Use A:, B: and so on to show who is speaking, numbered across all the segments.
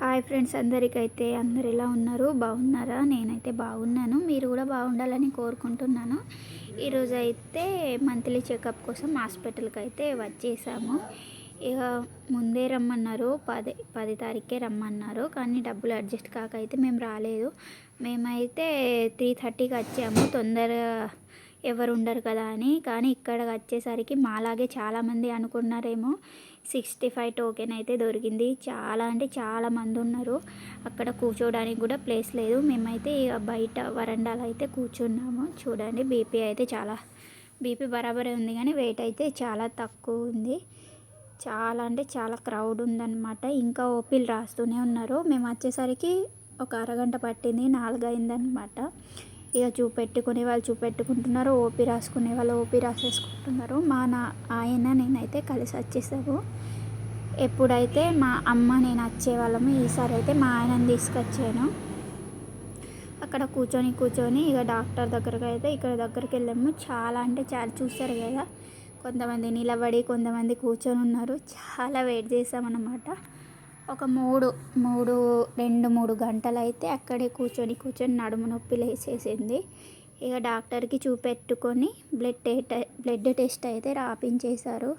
A: Hi friends అందరికైతే అందరు ఎలా ఉన్నారు? బాగున్నారా? నేనైతే బాగున్నాను. మీరు కూడా బాగుండాలని కోరుకుంటున్నాను. ఈరోజు అయితే మంత్లీ చెకప్ కోసం హాస్పిటల్కి అయితే వచ్చేసాము. ఇక ముందే రమ్మన్నారు. పది పది తారీఖే రమ్మన్నారు. కానీ డబ్బులు అడ్జస్ట్ కాక అయితే మేము రాలేదు. మేమైతే త్రీ థర్టీకి వచ్చాము. తొందరగా ఎవరు ఉండరు కదా అని. కానీ ఇక్కడ వచ్చేసరికి మాలాగే చాలామంది అనుకున్నారేమో. సిక్స్టీ ఫైవ్ టోకెన్ అయితే దొరికింది. చాలా అంటే చాలా మంది ఉన్నారు. అక్కడ కూర్చోడానికి కూడా ప్లేస్ లేదు. మేమైతే ఇక బయట వరండాలో అయితే కూర్చున్నాము. చూడండి బీపీ అయితే చాలా బీపీ బరాబరే ఉంది కానీ వెయిట్ అయితే చాలా తక్కువ ఉంది. చాలా అంటే చాలా క్రౌడ్ ఉందన్నమాట. ఇంకా ఓపీలు రాస్తూనే ఉన్నారు. మేము వచ్చేసరికి ఒక అరగంట పట్టింది నాలుగు అయిందనమాట ఇక చూపెట్టుకునే వాళ్ళు చూపెట్టుకుంటున్నారు ఓపీ రాసుకునే వాళ్ళు ఓపీ రాసేసుకుంటున్నారు. మా నా ఆయన నేనైతే కలిసి వచ్చేసాము. ఎప్పుడైతే మా అమ్మ నేను వచ్చేవాళ్ళము ఈసారి అయితే మా ఆయనని తీసుకొచ్చాను. అక్కడ కూర్చొని కూర్చొని ఇక డాక్టర్ దగ్గరకు అయితే ఇక్కడ దగ్గరికి వెళ్ళాము. చాలా అంటే చాలా చూస్తారు కదా కొంతమంది నిలబడి కొంతమంది కూర్చొని ఉన్నారు. చాలా వెయిట్ చేసామన్నమాట ఒక మూడు మూడు రెండు మూడు గంటలు అయితే అక్కడే కూర్చొని కూర్చొని నడుము నొప్పి లేసేసింది. ఇక డాక్టర్కి చూపెట్టుకొని బ్లడ్ టెస్ట్ బ్లడ్ టెస్ట్ అయితే రాపించేశారు.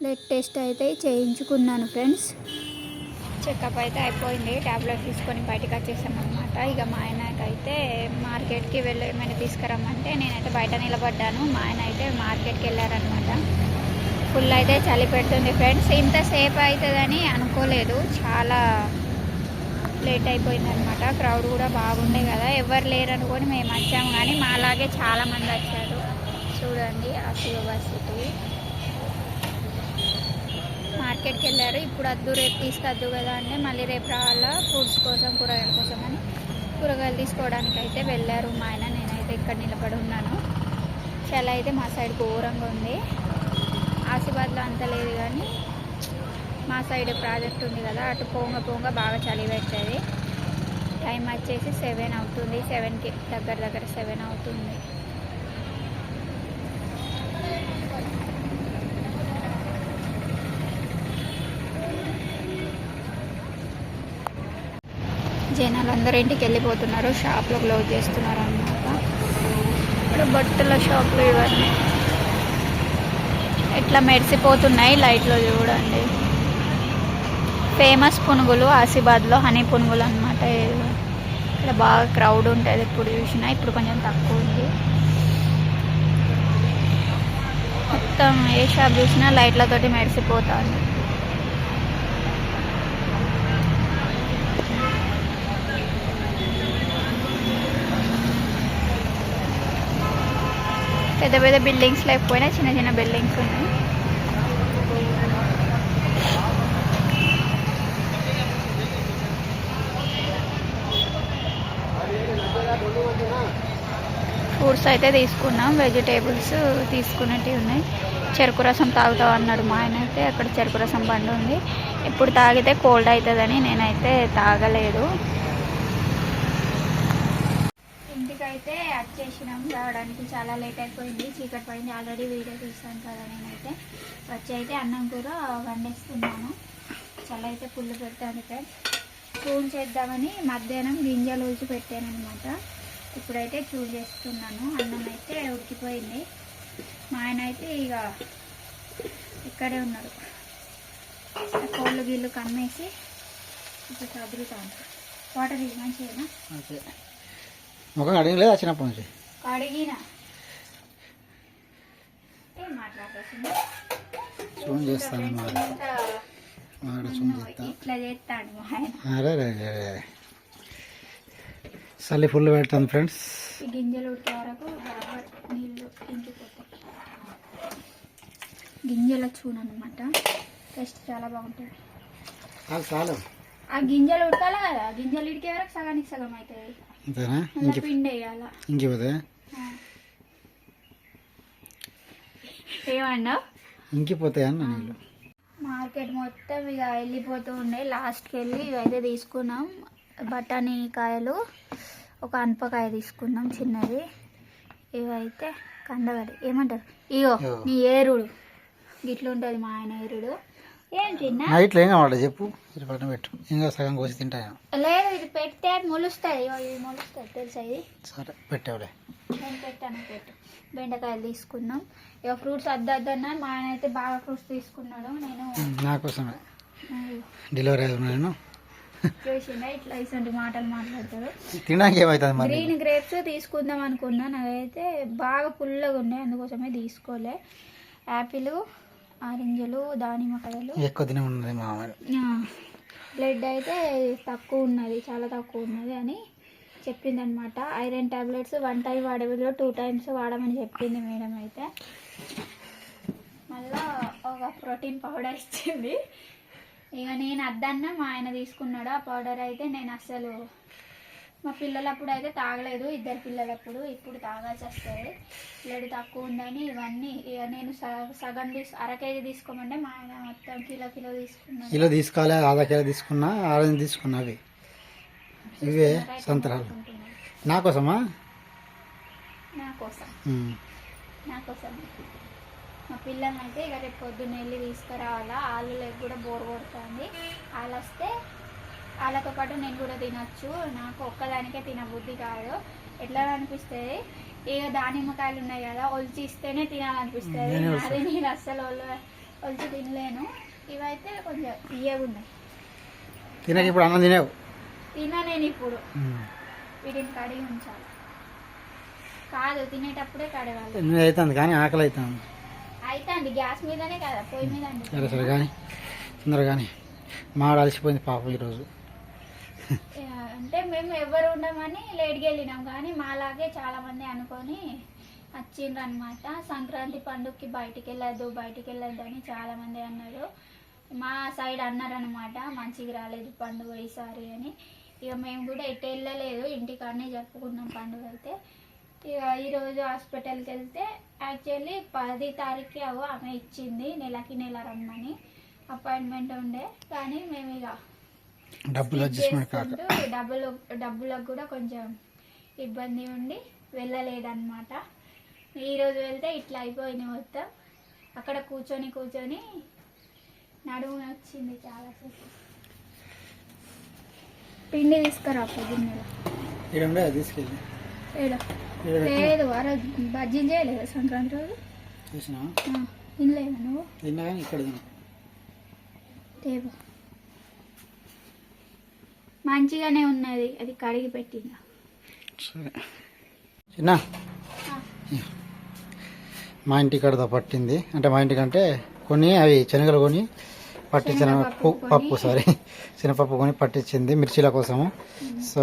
A: బ్లడ్ టెస్ట్ అయితే చేయించుకున్నాను ఫ్రెండ్స్. చెకప్ అయితే అయిపోయింది. ట్యాబ్లెట్ తీసుకొని బయటకు వచ్చేసామన్నమాట. ఇక మా ఆయనకైతే మార్కెట్కి వెళ్ళి ఏమైనా తీసుకురమ్మంటే నేనైతే బయట నిలబడ్డాను. మా ఆయన అయితే మార్కెట్కి వెళ్ళారనమాట ఫుల్ అయితే చలి పెడుతుంది ఫ్రెండ్స్. ఇంతసేపు అవుతుందని అనుకోలేదు. చాలా లేట్ అయిపోయింది అనమాట క్రౌడ్ కూడా బాగుండే కదా. ఎవరు లేరనుకొని మేము వచ్చాము కానీ మాలాగే చాలామంది వచ్చారు. చూడండి ఆ యూనివర్సిటీ మార్కెట్కి వెళ్ళారు. ఇప్పుడు అద్దు రేపు తీసుకద్దు కదా అంటే మళ్ళీ రేపు రావాలా? ఫ్రూట్స్ కోసం కూరగాయల కోసం అని కూరగాయలు తీసుకోవడానికి అయితే వెళ్ళారు మా ఆయన. నేనైతే ఇక్కడ నిలబడి ఉన్నాను. చాలా అయితే మా సైడ్ ఘోరంగా ఉంది. ఆసిబాద్లో అంత లేదు కానీ మా సైడ్ ప్రాజెక్ట్ ఉంది కదా అటు పోంగ పోంగ బాగా చలి పెట్టేది. టైం వచ్చేసి సెవెన్ అవుతుంది సెవెన్కి దగ్గర దగ్గర సెవెన్ అవుతుంది. జనాలు అందరూ ఇంటికి వెళ్ళిపోతున్నారు షాప్లో క్లోజ్ చేస్తున్నారు అన్నమాట ఇప్పుడు బట్టల షాప్లు ఇవన్నీ. ఇట్లా మెరిసిపోతున్నాయి లైట్లో చూడండి. ఫేమస్ పునుగులు ఆసిబాద్లో హనీ పునుగులు అనమాట ఇక్కడ బాగా క్రౌడ్ ఉంటుంది ఇప్పుడు చూసినా ఇప్పుడు కొంచెం తక్కువ ఉంది. మొత్తం ఏ షాప్ చూసినా లైట్లతోటి మెరిసిపోతుంది. పెద్ద పెద్ద బిల్డింగ్స్ లేకపోయినా చిన్న చిన్న బిల్డింగ్స్ ఉన్నాయి. ఫ్రూట్స్ అయితే తీసుకున్నాం వెజిటేబుల్స్ తీసుకున్నట్టు ఉన్నాయి. చెరుకు రసం తాగుతావు అన్నాడు మా ఆయన అయితే అక్కడ చెరుకు రసం బండి ఉంది. ఇప్పుడు తాగితే కోల్డ్ అవుతుందని నేనైతే తాగలేదు. ఇంటికైతే వచ్చేసినాం రావడానికి చాలా లేట్ అయిపోయింది చీకటి పడింది. ఆల్రెడీ వీడియో తీసాను కదా నేనైతే. వచ్చి అయితే అన్నం కూర వండేస్తున్నాను. చాలా అయితే పుల్లు పెడతాను ఫ్రెండ్స్. స్పూన్ చేద్దామని మధ్యాహ్నం గింజలు ఊసి పెట్టాను అనమాట ఇప్పుడైతే చూడు చేస్తున్నాను. అన్నం అయితే ఉడికిపోయింది. మా ఆయన అయితే ఇక ఇక్కడే ఉన్నాడు కోళ్ళు గీళ్ళు కమ్మేసి ఇప్పుడు చదువుతాను వాటర్ ఇది మంచిగా
B: ముఖం అడిగలేదు వచ్చినప్పటి నుంచి?
A: అడిగిన
B: చేస్తాను మా మాడ చూన్ చేస్తా.
A: ఇట్లా చేస్తాడు మా ఆయన.
B: అరే రే రే రే. చలి ఫుల్ పెడతాను ఫ్రెండ్స్.
A: ఈ గింజలు ఉడికే వరకు నీళ్ళు ఇంకిపోతాయి. గింజల చూన్ అనమాట టేస్ట్ చాలా బాగుంటుంది.
B: చాలు చాలు.
A: ఆ గింజలు ఉడకాలి కదా? గింజలు ఉడికే వరకు సగానికి సగం అవుతుంది
B: అంతేనా? ఇంకి
A: పిండి వేయాల?
B: ఇంకిపోతే
A: ఏమన్నా
B: ఇంకిపోతాయి అన్న నీళ్ళు.
A: మార్కెట్ మొత్తం ఇక వెళ్ళిపోతూ ఉండే. లాస్ట్కి వెళ్ళి ఇవైతే తీసుకున్నాం. బఠానీ కాయలు ఒక అనపకాయ తీసుకున్నాం చిన్నది. ఇవైతే కందగడి ఏమంటారు? ఇగో. నీ ఏరుడు. గిట్ల ఉంటుంది మా ఆయన ఏరుడు.
B: నైట్లో ఏం కావాలి చెప్పు? ఇది పక్కన పెట్టు. ఇంకా సగం కోసి తింటాను
A: లేదు ఇది పెడితే మొలుస్తుంది. ఇగో ఇది మొలుస్తుంది. తెలుసా ఇది?
B: సరే పెట్టావులే.
A: నేను పెట్టాను పెట్టు. బెండకాయలు తీసుకున్నాం. ఇక ఫ్రూట్స్ అద్దు అద్దు అన్నా మా ఆయన అయితే బాగా ఫ్రూట్స్ తీసుకున్నాడు. నేను
B: నా కోసమే. డెలివరీ నేను.
A: చేసిండే? ఇట్లా ఇటువంటి మాటలు మాట్లాడతాడు
B: తినడానికి ఏమవుతుంది మరి?
A: గ్రీన్ గ్రేప్స్ తీసుకుందాం అనుకున్నా నాకైతే బాగా పుల్లగా ఉన్నాయి అందుకోసమే తీసుకోలే. యాపిల్ ఆరెంజ్లు దానిమ్మకాయలు
B: ఎక్కువ తినే ఉన్నది మా అమ్మాయి
A: బ్లడ్ అయితే తక్కువ ఉన్నది చాలా తక్కువ ఉన్నది అని చెప్పింది అనమాట ఐరన్ టాబ్లెట్స్ వన్ టైం వాడే బదులు టూ టైమ్స్ వాడమని చెప్పింది మేడం అయితే. మళ్ళా ఒక ప్రోటీన్ పౌడర్ ఇచ్చింది. ఇక నేను అద్దన్న మా ఆయన తీసుకున్నాడు ఆ పౌడర్ అయితే నేను అసలు మా పిల్లలప్పుడు అయితే తాగలేదు ఇద్దరు పిల్లలప్పుడు ఇప్పుడు తాగాల్సి వస్తుంది బ్లడ్ తక్కువ ఉందని ఇవన్నీ ఇక నేను సగం తీసు అర కేజీ తీసుకోమంటే మా ఆయన మొత్తం కిలో కిలో తీసుకున్నాడు.
B: కిలో తీసుకోవాలి ఆधा కిలో తీసుకున్నా ఆరెంజ్ తీసుకున్నా అవి. ఇవే సంతరాలు. నా కోసమా?
A: నా కోసం. నా కోసం. మా పిల్లల్ని అయితే ఇక రేపు పొద్దున్న వెళ్ళి తీసుకురావాలా. వాళ్ళు లేక కూడా బోర్ కొడుతుంది. వాళ్ళు వస్తే వాళ్ళతో పాటు నేను కూడా తినొచ్చు. నాకు ఒక్కదానికే తినబుద్ధి కాదు. ఎట్లా అనిపిస్తుంది ఇక దానిమ్మకాయలు ఉన్నాయి కదా ఒలిచి ఇస్తేనే తినాలనిపిస్తుంది. అది నేను అస్సలు ఒల ఒలిచి తినలేను. ఇవైతే కొంచెం తీయగా ఉన్నాయి.
B: తినక ఇప్పుడు అన్నం తినేవు
A: తిన్నా నేను ఇప్పుడు. వీటిని కడిగి ఉంచాలి. కాదు తినేటప్పుడే కడగాలి.
B: అవుతుంది కానీ ఆకలి అవుతుంది
A: అయితే అండి గ్యాస్ మీదనే కదా పొయ్యి మీద అండి
B: సరే సరే కానీ తొందరగా కానీ మావాడు అలసిపోయింది పాపం ఈరోజు.
A: అంటే మేము ఎవరు ఉండమని లేట్గా వెళ్ళినాం. కానీ మాలాగే చాలా మంది అనుకొని వచ్చిండ్రు అనమాట సంక్రాంతి పండుగకి బయటికి వెళ్ళద్దు బయటికి వెళ్ళద్దు అని చాలా మంది అన్నారు. మా సైడ్ అన్నారనమాట మంచిగా రాలేదు పండుగ ఈసారి అని. ఇక మేము కూడా ఎటు వెళ్ళలేదు ఇంటికాడనే జరుపుకున్నాం పండుగ అయితే. ఇక ఈరోజు హాస్పిటల్కి వెళ్తే యాక్చువల్లీ పది తారీఖుకి అవో ఆమె ఇచ్చింది నెలకి నెల రమ్మని. అపాయింట్మెంట్ ఉండే కానీ మేము ఇక
B: డబ్బులు అడ్జస్ట్మెంట్ కాక.
A: డబ్బులు డబ్బులకు కూడా కొంచెం ఇబ్బంది ఉండి వెళ్ళలేదన్నమాట. ఈరోజు వెళ్తే ఇట్లా అయిపోయింది మొత్తం. అక్కడ కూర్చొని కూర్చొని నడుము వచ్చింది చాలాసేపు. పిండి తీసుకురా
B: తీసుకెళ్ళి.
A: లేదు రోజు బజ్జీలు చేయలేదు సంక్రాంతి రోజు? తినలేదా నువ్వు?
B: తిన్నా ఇక్కడ
A: మంచిగానే ఉన్నది. అది కడిగి పెట్టిందా
B: సరే. చిన్న. మా ఇంటి కడత పట్టింది. అంటే మా ఇంటికంటే కొన్ని అవి శనగలు కొని పట్టించిన పప్పు సారీ శనగపప్పు కొని పట్టించింది మిర్చీల కోసము. సో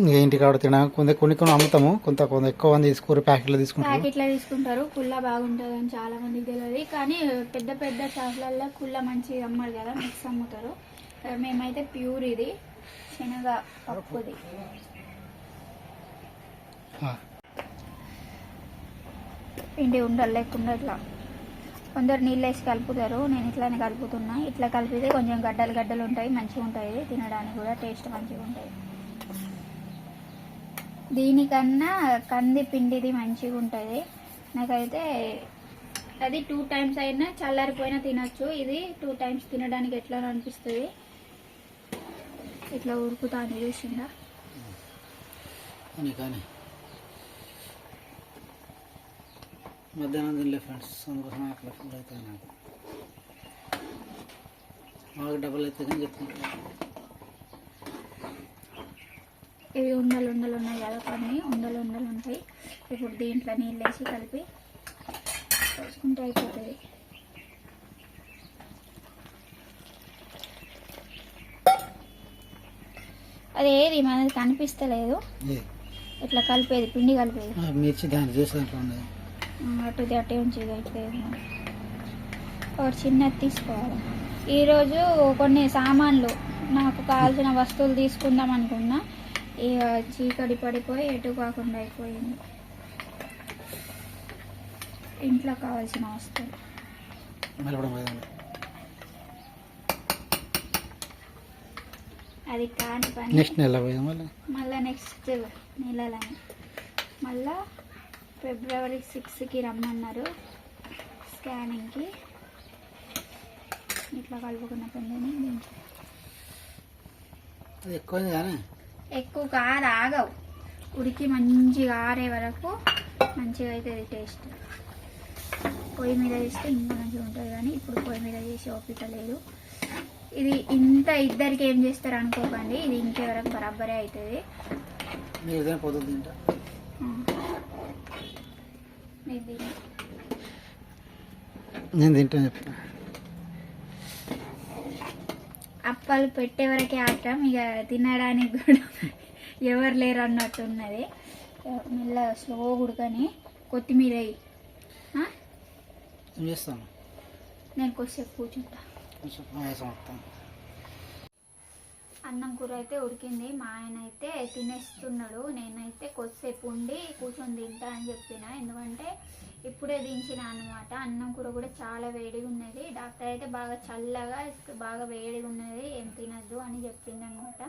B: ఇంక ఇంటికాడ తినడానికి కొంత కొన్ని కొన్ని అమ్ముతాము. కొంత కొంత ఎక్కువ మంది తీసుకుని ప్యాకెట్లు తీసుకుంటారు.
A: ప్యాకెట్లో తీసుకుంటారు. కుల్ల బాగుంటుంది అని చాలా మందికి తెలియదు. కానీ పెద్ద పెద్ద షాపులలో కుల్ల మంచిగా అమ్మరు కదా మిక్స్ అమ్ముతారు. మేమైతే ప్యూర్ ఇది. శనగ పప్పుది. పిండి ఉండలు లేకుండా ఇట్లా కొందరు నీళ్ళు వేసి కలుపుతారు నేను ఇట్లానే కలుపుతున్నా. ఇట్లా కలిపితే కొంచెం గడ్డలు గడ్డలు ఉంటాయి మంచిగా ఉంటాయి. తినడానికి కూడా టేస్ట్ మంచిగా ఉంటాయి. దీనికన్నా కంది పిండిది మంచిగా ఉంటుంది. నాకైతే అది టూ టైమ్స్ అయినా చల్లారిపోయినా తినొచ్చు. ఇది టూ టైమ్స్ తినడానికి ఎట్లా అనిపిస్తుంది? ఇట్లా ఉరుకుతాను చూసిందా
B: కానీ కానీ. మధ్యాహ్నం తినలే ఫ్రెండ్స్ అందుకోసం అక్కడ ఫుడ్ అవుతుంది నాకు. మాకు డబ్బులు అయితే కానీ చెప్తున్నాను
A: ఇవి ఉండలు ఉండలు ఉన్నాయి కదా కొన్ని ఉండలు ఉండలు ఉంటాయి. ఇప్పుడు దీంట్లో నీళ్ళు వేసి కలిపి పోసుకుంటే అయిపోతుంది. అది ఏది మనది కనిపిస్తలేదు. ఇట్లా కలిపేది పిండి కలిపేది.
B: మిర్చి దాన్ని
A: ఆ, అటు ఇది అటే ఉంచి. ఒకటి చిన్నది తీసుకోవాలి. ఈరోజు కొన్ని సామాన్లు నాకు కావాల్సిన వస్తువులు తీసుకుందాం అనుకున్నా. ఇక చీకటి పడిపోయి ఎటు కాకుండా అయిపోయింది. ఇంట్లో కావాల్సిన వస్తువులు. అది కాని పని.
B: నెక్స్ట్ నెల మళ్ళీ?
A: మళ్ళీ నెక్స్ట్ నెలలని. మళ్ళా ఫిబ్రవరి సిక్స్కి రమ్మన్నారు స్కానింగ్కి. ఇట్లా కలుపుకున్న పిండిని
B: ఎక్కువైంది కానీ
A: ఎక్కువ కాదు? ఆగవు. ఉడికి మంచిగా ఆరే వరకు మంచిగా అవుతుంది టేస్ట్ పొయ్యి మీద చేస్తే ఇంకా మంచిగా ఉంటుంది కానీ ఇప్పుడు పొయ్యి మీద చేసి ఓపిక లేదు. ఇది ఇంత ఇద్దరికి ఏం చేస్తారు అనుకోకండి. ఇది ఇంకెవరకు బరాబరే అవుతుంది
B: తింటా. నేను తింటాను చెప్తా
A: అప్పాలు పెట్టే వరకే ఆటం ఇక తినడానికి కూడా ఎవరు లేరు అన్నట్టు ఉన్నది. మెల్ల స్లో ఉడకని కొత్తిమీర
B: చేస్తాను?
A: నేను కొద్దిసేపు కూర్చుంటా.
B: శుభ్రం పాయసం మొత్తం
A: అన్నం కూర అయితే ఉడికింది. మా ఆయన అయితే తినేస్తున్నాడు. నేనైతే కొద్దిసేపు ఉండి కూర్చొని తింటా అని చెప్పిన. ఎందుకంటే ఇప్పుడే దించిన అనమాట అన్నం కూర కూడా చాలా వేడిగా ఉన్నది. డాక్టర్ అయితే బాగా చల్లగా బాగా వేడిగా ఉన్నది. ఏం తినద్దు అని చెప్పింది అనమాట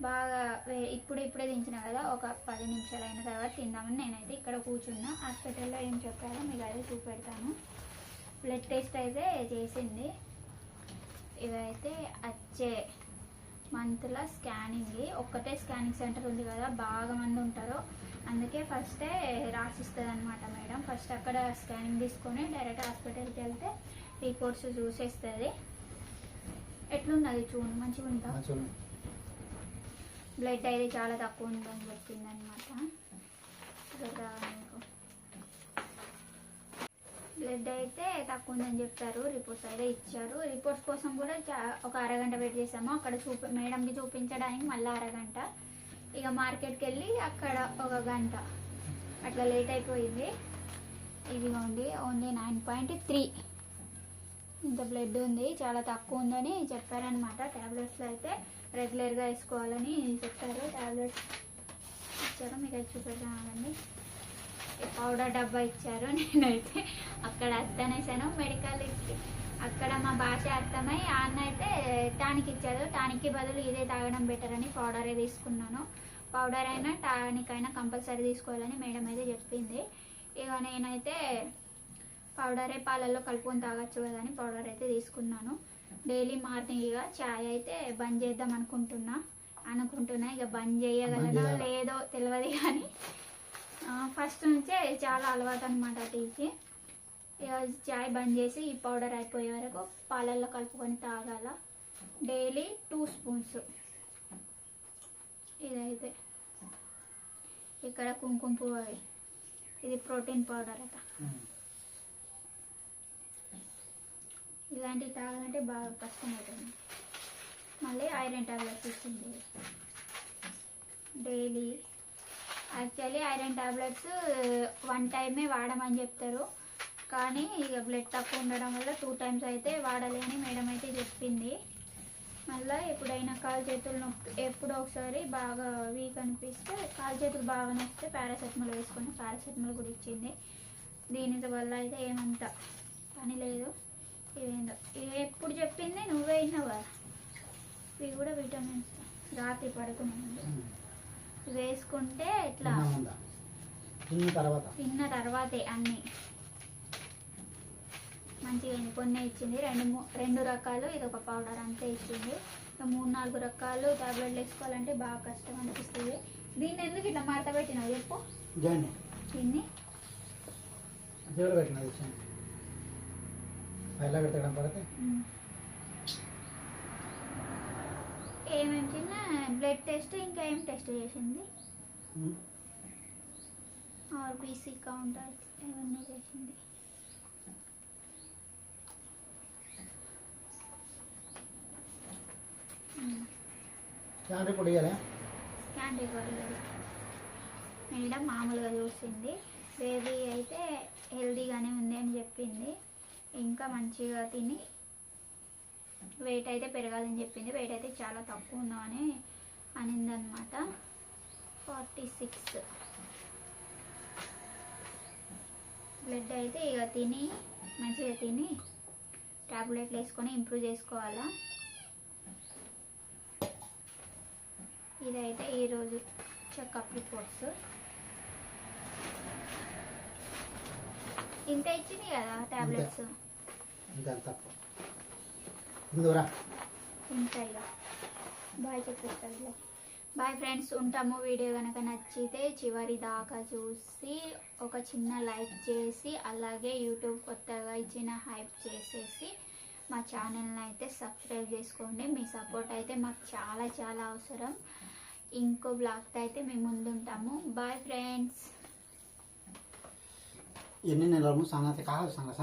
A: బాగా వే- ఇప్పుడు ఇప్పుడే దించిన కదా. ఒక పది నిమిషాలు అయిన తర్వాత తిందామని నేనైతే ఇక్కడ కూర్చున్నా. హాస్పిటల్లో ఏం చెప్పారో మీకు అదే చూపెడతాను. బ్లడ్ టెస్ట్ అయితే చేసింది. ఇవైతే వచ్చే మంత్లో స్కానింగ్. ఒక్కటే స్కానింగ్ సెంటర్ ఉంది కదా బాగా మంది ఉంటారు. అందుకే ఫస్టే రాసిస్తుంది అనమాట మేడం. ఫస్ట్ అక్కడ స్కానింగ్ తీసుకొని డైరెక్ట్ హాస్పిటల్కి వెళ్తే రిపోర్ట్స్ చూసేస్తుంది. ఎట్లున్నది చూడు మంచిగా ఉందా బ్లడ్ అయితే చాలా తక్కువ ఉందని చెప్పింది అనమాట బ్లడ్ అయితే తక్కువ ఉందని చెప్పారు. రిపోర్ట్స్ అయితే ఇచ్చారు. రిపోర్ట్స్ కోసం కూడా చా- ఒక అరగంట వెయిట్ చేసాము అక్కడ చూపి మేడంకి చూపించడానికి మళ్ళీ అరగంట. ఇక మార్కెట్కి వెళ్ళి అక్కడ ఒక గంట. అట్లా లేట్ అయిపోయింది. ఇదిగోండి ఓన్లీ నైన్ పాయింట్ త్రీ. ఇంత బ్లడ్ ఉంది చాలా తక్కువ ఉందని చెప్పారనమాట ట్యాబ్లెట్స్లో అయితే రెగ్యులర్గా వేసుకోవాలని చెప్పారు. ట్యాబ్లెట్స్ ఇచ్చారు. మీకు అది చూపెట్టాలండి పౌడర్ డబ్బా ఇచ్చారు. నేనైతే అక్కడ అత్తనేసాను మెడికల్ ఇచ్చి. అక్కడ మా భాష అర్థమై అన్న అయితే టానిక్ ఇచ్చారు. టానిక్కి బదులు ఇదే తాగడం బెటర్ అని పౌడరే తీసుకున్నాను. పౌడర్ అయినా టానిక్ అయినా కంపల్సరీ తీసుకోవాలని మేడం అయితే చెప్పింది. ఇక నేనైతే పౌడరే పాలల్లో కలుపుకొని తాగొచ్చు కదా అని పౌడర్ అయితే తీసుకున్నాను. డైలీ మార్నింగ్ ఇక చాయ్ అయితే బంద్ చేద్దాం అనుకుంటున్నా అనుకుంటున్నా. ఇక బంద్ చేయగలనో? లేదో తెలియదు కానీ ఫస్ట్ నుంచే చాలా అలవాటు అనమాట టీకి ఇక చాయ్ బంద్ చేసి ఈ పౌడర్ అయిపోయే వరకు పాలల్లో కలుపుకొని తాగాల. డైలీ టూ స్పూన్స్ ఇదైతే. ఇక్కడ కుంకుమ పువ్వు ఇది ప్రోటీన్ పౌడర్ అట. ఇలాంటివి తాగాలంటే బాగా కష్టం అవుతుంది. మళ్ళీ ఐరన్ టాబ్లెట్స్ ఇచ్చింది daily actually iron tablets one టైమే వాడమని చెప్తారు. కానీ ఇక బ్లడ్ తక్కువ ఉండడం వల్ల టూ టైమ్స్ అయితే వాడాలి అని మేడం అయితే చెప్పింది. మళ్ళీ ఎప్పుడైనా కాలు చేతులు నొప్పి ఎప్పుడో ఒకసారి బాగా వీక్ అనిపిస్తే కాలు చేతులు బాగా నొస్తే పారాసెటమాల్ వేసుకొని పారాసెటమాల్ కూడా ఇచ్చింది. దీని వల్ల అయితే ఏమంత పని లేదు. ఇదేందో ఎప్పుడు చెప్పింది నువ్వే విన్నావా? ఇవి కూడా విటమిన్స్ రాత్రి పడుకునే వేసుకుంటే ఇట్లా
B: తిన్న తర్వాత.
A: తిన్న తర్వాతే అన్ని. మంచిగా. కొన్ని ఇచ్చింది. రెండు రెండు రకాలు. ఇది ఒక పౌడర్ అంతే ఇచ్చింది. మూడు నాలుగు రకాలు టాబ్లెట్లు వేసుకోవాలంటే బాగా కష్టం అనిపిస్తుంది. దీన్ని ఎందుకు ఇట్లా మడత పెట్టినావు చెప్పు? దీన్ని. ఏమేమి చిన్న బ్లడ్ టెస్ట్ ఇంకా ఏం టెస్ట్ చేసింది? ఆర్బీసీ కౌంటర్ ఏమన్నా చేసింది.
B: స్కాన్ రిపోర్ట్ ఇవ్వాలి
A: స్కాన్ రిపోర్ట్ లేదు మేడం మామూలుగా చూసింది. బేబీ అయితే హెల్తీగానే ఉంది అని చెప్పింది. ఇంకా మంచిగా తిని వెయిట్ అయితే పెరగాలని చెప్పింది. వెయిట్ అయితే చాలా తక్కువ ఉన్నామని అనిందనమాట. Forty six. బ్లడ్ అయితే ఇక తిని మంచిగా తిని టాబ్లెట్లు వేసుకొని ఇంప్రూవ్ చేసుకోవాలా? ఇదైతే ఈరోజు చెకప్ రిపోర్ట్స్. ఇంత ఇచ్చింది కదా
B: ముందురా
A: ఉంటాయి బాయ్ చెప్పేస్తారులే బాయ్ ఫ్రెండ్స్ ఉంటాము. వీడియో కనుక నచ్చితే చివరి దాకా చూసి ఒక చిన్న లైక్ చేసి అలాగే యూట్యూబ్ కొత్తగా ఇచ్చిన హైప్ చేసేసి మా ఛానల్ని అయితే సబ్స్క్రైబ్ చేసుకోండి. మీ సపోర్ట్ అయితే మాకు చాలా చాలా అవసరం. ఇంకో బ్లాగ్తో అయితే మేము ముందుంటాము. బాయ్ ఫ్రెండ్స్
B: ఎన్ని నెలలు? సంగతి కాదు సంగతి